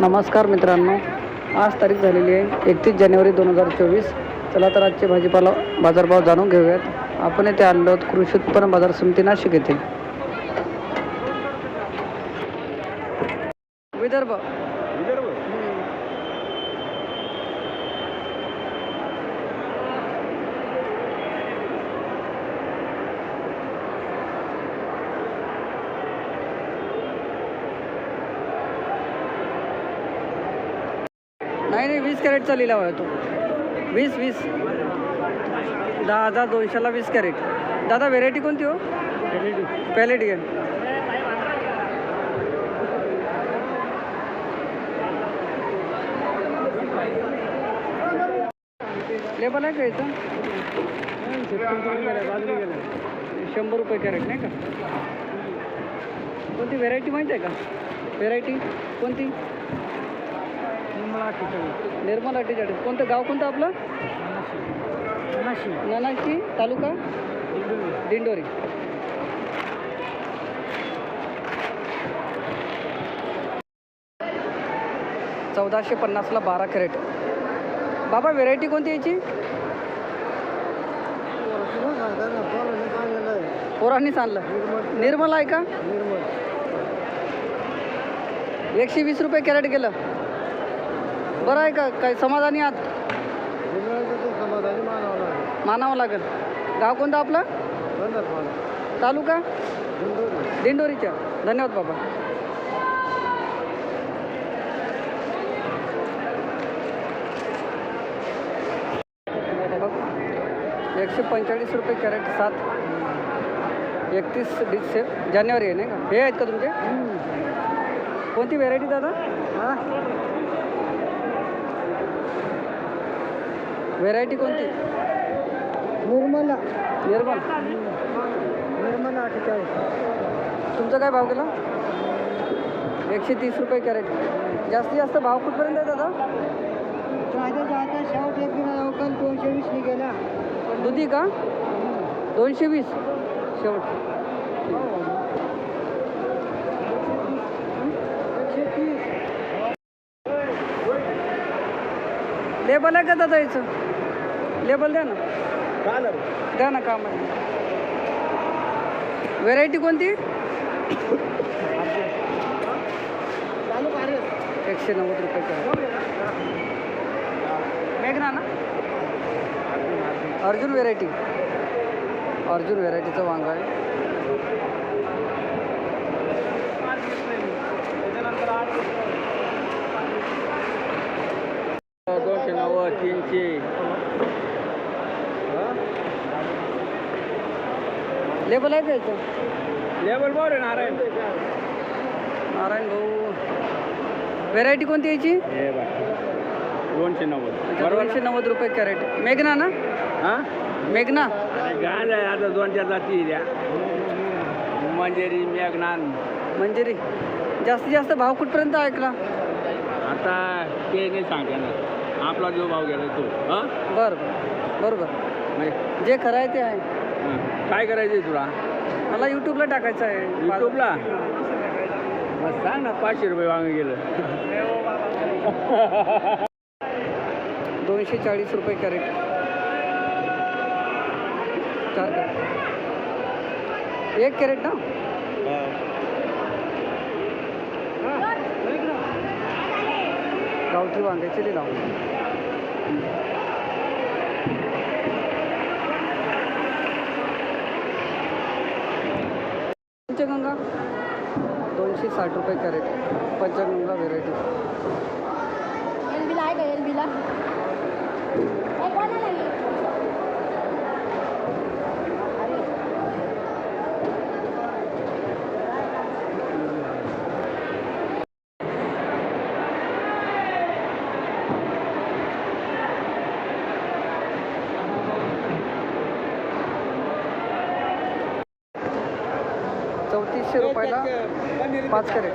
नमस्कार मित्रांनो. आज तारीख झालेली आहे एकतीस जानेवारी दोन हजार चोवीस. चला तर आजचे भाजीपाला बाजारभाव जाणून घेऊयात. आपण येथे आलो आहोत कृषी उत्पन्न बाजार समिती नाशिक येथे. विदर्भ. नाही नाही वीस कॅरेटचा लिलाव आहे तो. वीस वीस. दहा हजार दोनशेला वीस कॅरेट. दादा व्हेरायटी कोणती हो? पॅलेट घे. लेबल आहे का इथं शंभर रुपये कॅरेट नाही का? कोणती व्हेरायटी माहिती आहे का? व्हेरायटी कोणती? निर्मल अठ्ठेचाळीस कोणतं गाव कोणतं आपलं? ननाशी तालुका? दिंडोरी. चौदाशे पन्नासला बारा कॅरेट. बाबा व्हेरायटी कोणती याची? पोरांनीच आणलं. निर्मल आहे का? एकशे वीस रुपये कॅरेट गेलं. बरं आहे का? काय समाधानी आहात? मानावं लागेल. गाव कोणतं आपलं? तालुका? दिंडोरीच्या. धन्यवाद बाबा. एकशे पंचेचाळीस रुपये कॅरेट सात. एकतीस डिसे जानेवारी आहे नाही का? हे आहेत का तुमचे? कोणती व्हेरायटी दादा? व्हेरायटी कोणती? निर्मला. निर्मल. निर्मला अठ्ठेचाळीस. तुमचा काय भाव केला? एकशे तीस रुपये कॅरेट. जास्तीत जास्त भाव कुठपर्यंत आहे दादा? जाता जाता शेवट एक अवकाल दोनशे वीस निघाला. दुधी का? दोनशे वीस. शेवट. एकशे तीस. लेबल आहे का दादा याचं? लेबल द्या ना. द्या ना काम. आहे व्हेरायटी कोणती? एकशे नव्वद रुपये मेघना ना? अर्जुन व्हेरायटी अर्जुन व्हेरायटीचं वांग आहे. दोनशे नव्वद तीनशे. लेबल आहे का याचं लेवल बरोबर आहे नारायण. नारायण भाऊ. व्हेरायटी कोणती याची? बघ. दोनशे नव्वद. दोनशे नव्वद रुपये कॅरेट मेघना ना? हा? मेघना? गाल आहे आता दोन चार जाती द्या मंजेरी मेघनान मंजिरी. जास्तीत जास्त भाव कुठपर्यंत ऐकला? आता ते नाही सांगते ना आपला जो भाव गेला तो. हा? बरं बरोबर. म्हणजे जे खरं आहे ते आहे. काय करायचं तुला? मला यूट्यूबला टाकायचं आहे. युट्यूबला मग सांग ना पाचशे रुपये वांग गेलं. दोनशे चाळीस रुपये कॅरेट. चार कॅरेट. एक कॅरेट ना? गावठी वांग्याचे ते लावून पंचगंगा? दोनशे साठ रुपये कॅरेट. पंचगंगा व्हेरायटी एलबीला आहे का? एलबीला? पाचशे रुपयाला पाच कॅरेट.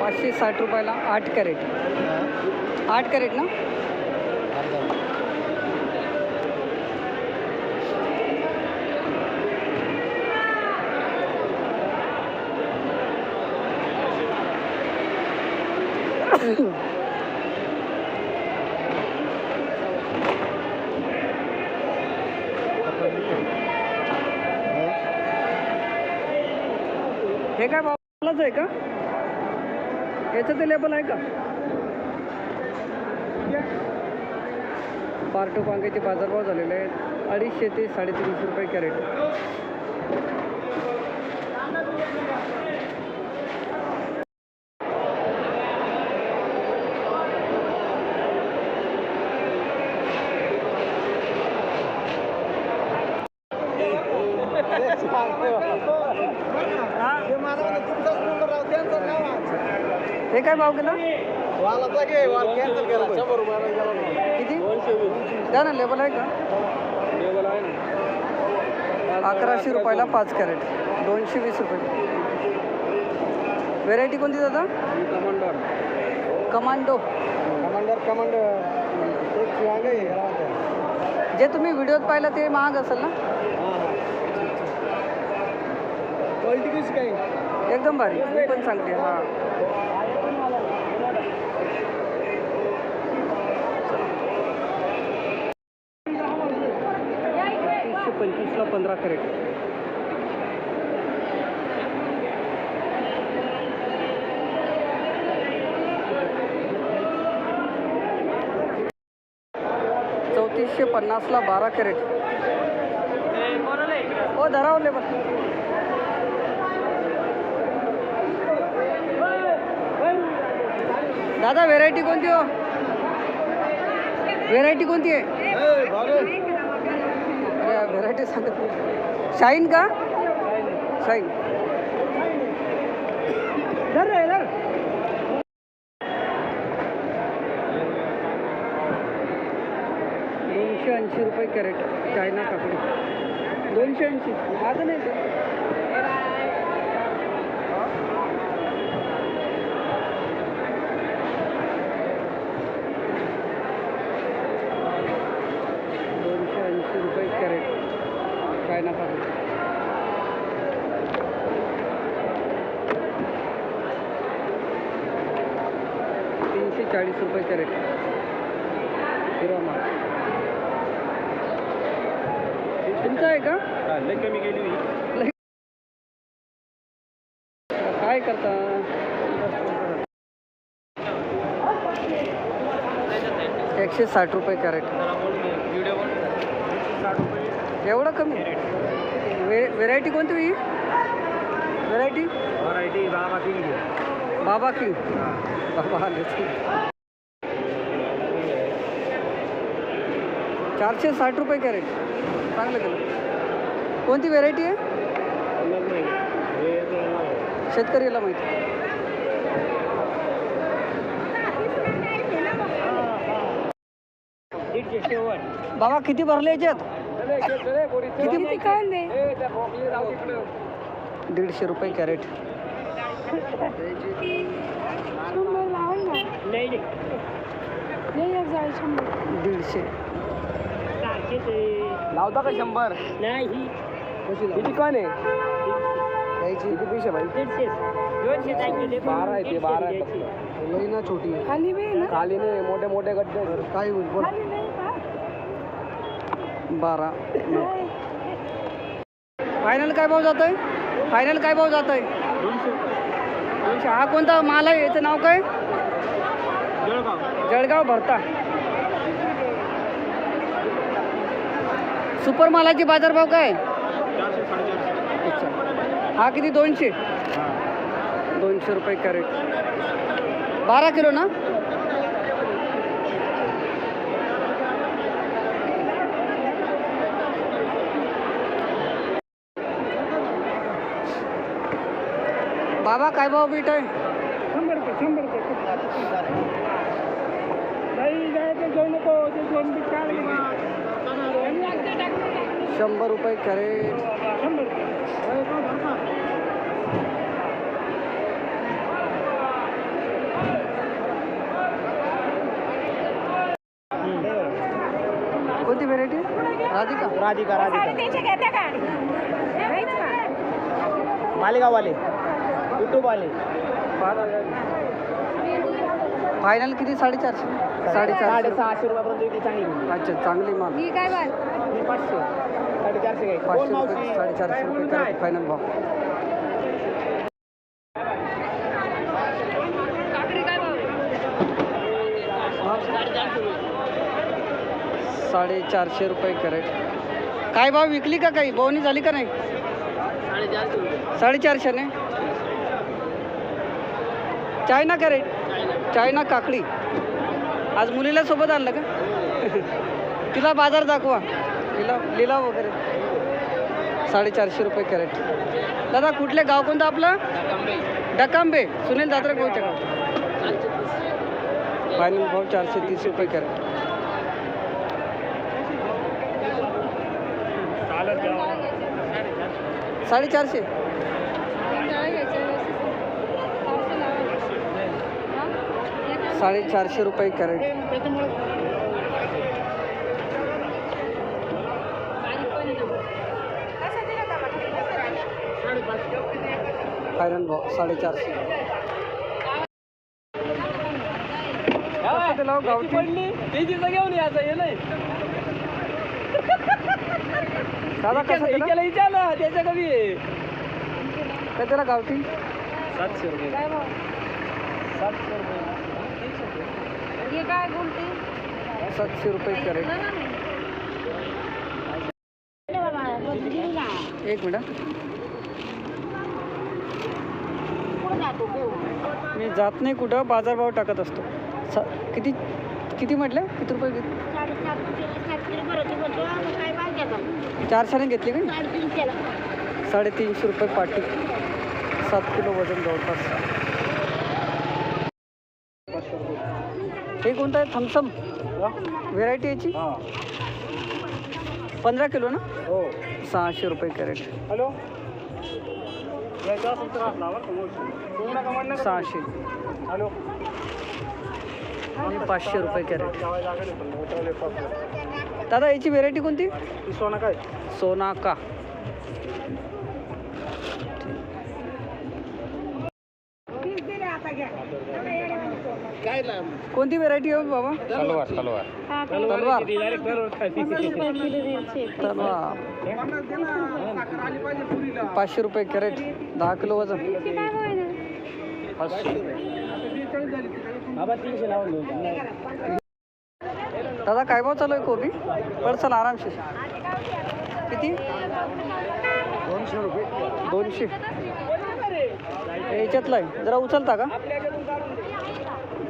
पाचशे साठ रुपयाला आठ कॅरेट. आठ कॅरेट ना? हे काय भावालाच आहे का? याचं ते लेबल आहे का? पार्टो वांग्याचे बाजारभाव झालेले आहेत. अडीचशे ते साडेतीनशे रुपये कॅरेट. हे काय भाव केला? किती? द्या ना लेबल आहे का? अकराशे रुपयाला पाच कॅरेट. दोनशे वीस रुपये. व्हेरायटी कोणती दादा? Commander commando. कमांडर कमांडर जे तुम्ही व्हिडिओत पाहिलं ते महाग असेल ना? क्वालिटी कशी काय? एकदम भारी. मी पण सांगते हां. पंधरा कॅरेट. चौतीसशे पन्नासला बारा कॅरेट. हो धरावले बघ. दादा व्हेरायटी कोणती हो? व्हेरायटी कोणती आहे? व्हरायटी सांगत नाही. शाईन का? शाईन धर रे, धर. दोनशे ऐंशी रुपये कॅरेट चायना काकडी. दोनशे ऐंशी. माझं नाही ते दोनशे ऐंशी रुपये कॅरेट चायना काकडी तीनशे चाळीस रुपये कॅरेट माल तुमचं आहे का? लय कमी गेली काय करता? एकशे साठ रुपये कॅरेट. एवढं कमी? व्हे व्हेरायटी कोणती ही? व्हेरायटी व्हरायटी बाबा तीन बाबा किंग. बाबा चारशे साठ रुपये कॅरेट. चांगलं केलं. कोणती व्हेरायटी आहे? शेतकरीला माहिती. बाबा किती भरले याच्यात? किती? दीडशे रुपये कॅरेट. दीडशे. लावता का शंभर? नाही किती कोण आहे. किती पैसे भाई? बारा आहे ते बारा आहे फक्त. लई ना छोटी. खाली बी ना? खाली नाही मोठे मोठे गड्डे आहेत. काय होईल? बोल. खाली नाही का? बारा. फायनल काय भाव जात आहे फायनल काय भाव जात आहे दोनशे हा कोणता माल आहे? याचं नाव काय? जळगाव भरता. सुपर मालाचे बाजारभाव काय? अच्छा हा किती? दोनशे? दोनशे रुपये कॅरेट. बारा किलो ना? बाबा काय भाव बीट आहे? शंभर रुपये शंभर रुपये. नाही नको शंभर रुपये करे कोणती व्हेरायटी राधिका. राधिका राधिका. मालेगाववाले. युट्यूबवाले फायनल किती? साडेचारशे? साडेचार साडेसहाशे रुपयापर्यंत अच्छा चांगली माल. ही काय बात ही पाचशे. साडेचारशे पाचशे रुपये साडेचारशे रुपये कॅरेट फायनल भाव. साडेचारशे रुपये कॅरेट काय भाव विकली का काही? बोवणी झाली का नाही? साडेचारशे ने? चायना कॅरेट चायना काकडी. आज मुलीला सोबत आणलं का? तिला बाजार दाखवा. लिलाव वगैरे. साडेचारशे रुपये कॅरेट. दादा कुठले गाव कोणतं आपलं? डकांबे. सुनील दात्रे कोणत्या गाव. फायनल भाव चारशे तीस रुपये कॅरेट. साडेचारशे. साडेचारशे रुपये कॅरेट. फायनल भाव साडेचारशे. गावठी? पडली. ते तिथं घेऊन यायचं हे नाही दादा कसं दिलं एकाला विचारलं त्याच्या कमी काय त्याला गावठी? सातशे रुपये. सातशे रुपये. हे काय बोलते? सातशे रुपये कॅरेट. एक मिनिट मी जात नाही कुठं बाजारभाव टाकत असतो. स किती किती म्हटलं? किती रुपये घेत? चारशेने घेतली का साडेतीनशे रुपये पाटी. सात किलो वजन जवळपास. हे कोणतं आहे? थम्सम? व्हेरायटी याची? पंधरा किलो ना? हो. सहाशे रुपये कॅरेट. हॅलो? यायचं असेल तर असला बरं का मग. तुम्ही नका म्हणू नका. सहाशे हॅलो आणि पाचशे रुपये कॅरेट. दादा याची व्हेरायटी कोणती ती सोना काय सोनाका कोणती व्हेरायटी आहे बाबा? तलवार तलवार. तलवार. डायरेक्ट तलवार. पाचशे रुपये कॅरेट दहा किलो वजन. दादा काय भाव चालू आहे कोबी? पडचाल आरामशीर. किती? दोनशे रुपये. दोनशे. हे याच्यातला आहे. जरा उचलता का?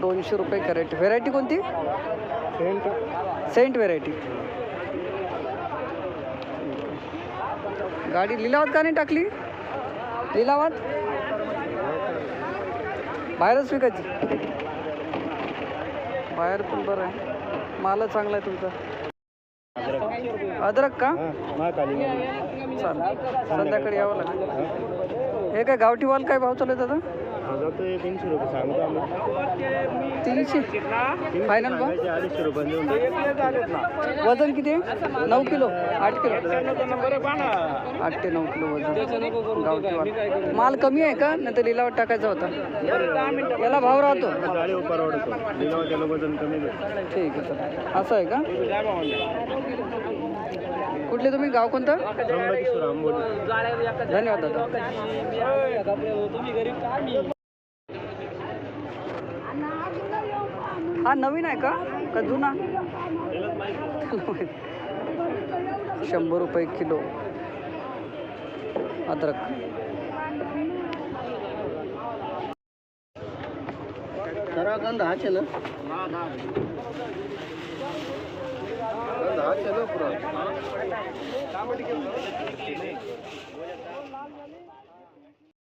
दोनशे रुपये कॅरेट. व्हेरायटी कोणती? सेंट व्हेरायटी गाडी लिलावात का नाही टाकली? लिलावात? बाहेरच विकायची. बाहेर पण बरं आहे. माल चांगला आहे तुमचा. अद्रक का? चालेल. संध्याकाळी यावं लागेल. हे काय गावठी वाल काय भाव चालू आहे दादा? तीनशे रुपये सांगतो आम्ही तीनशे? फायनल भाव अडीचशे रुपये देऊन वजन किती नऊ किलो? आठ किलो? आठ ते नऊ किलो वजन. गावठी माल कमी आहे का? नाही तर लिलावट टाकायचा होता. याला भाव राहतो. ठीक आहे चालेल. असं आहे का? कुठले तुम्ही? गाव कोणतं? धन्यवाद दादा. हा नवीन आहे का? का जुना? शंभर रुपये किलो. अद्रक. गंध हाचे ना? गंध हाचे ना पुरा.